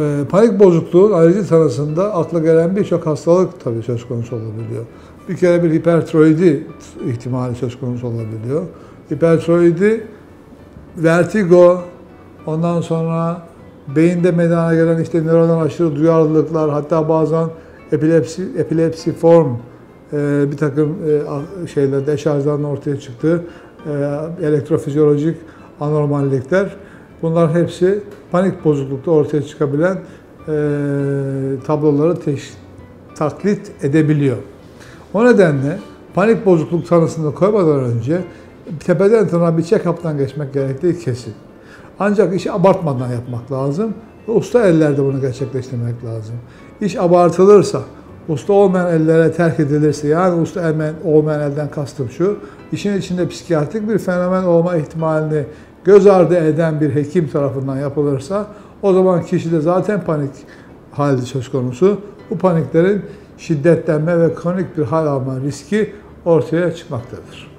e, panik bozukluğun ayrıcı tanısında akla gelen birçok hastalık tabii söz konusu olabiliyor. Bir kere bir hipertiroidi ihtimali söz konusu olabiliyor. Hipertiroidi, vertigo, ondan sonra beyinde meydana gelen işte nöronal aşırı duyarlılıklar, hatta bazen epilepsi, epilepsi form e, bir takım e, şeyler, deşarjların ortaya çıktığı e, elektrofizyolojik anormallikler. Bunlar hepsi panik bozuklukta ortaya çıkabilen e, tabloları teş, taklit edebiliyor. O nedenle panik bozukluk tanısını koymadan önce tepeden tırnağa bir check-up'tan geçmek gerektiği kesin. Ancak işi abartmadan yapmak lazım ve usta ellerde bunu gerçekleştirmek lazım. İş abartılırsa, usta olmayan ellere terk edilirse, yani usta olmayan elden kastım şu, işin içinde psikiyatrik bir fenomen olma ihtimalini göz ardı eden bir hekim tarafından yapılırsa, o zaman kişide zaten panik hali söz konusu. Bu paniklerin şiddetlenme ve kronik bir hal alma riski ortaya çıkmaktadır.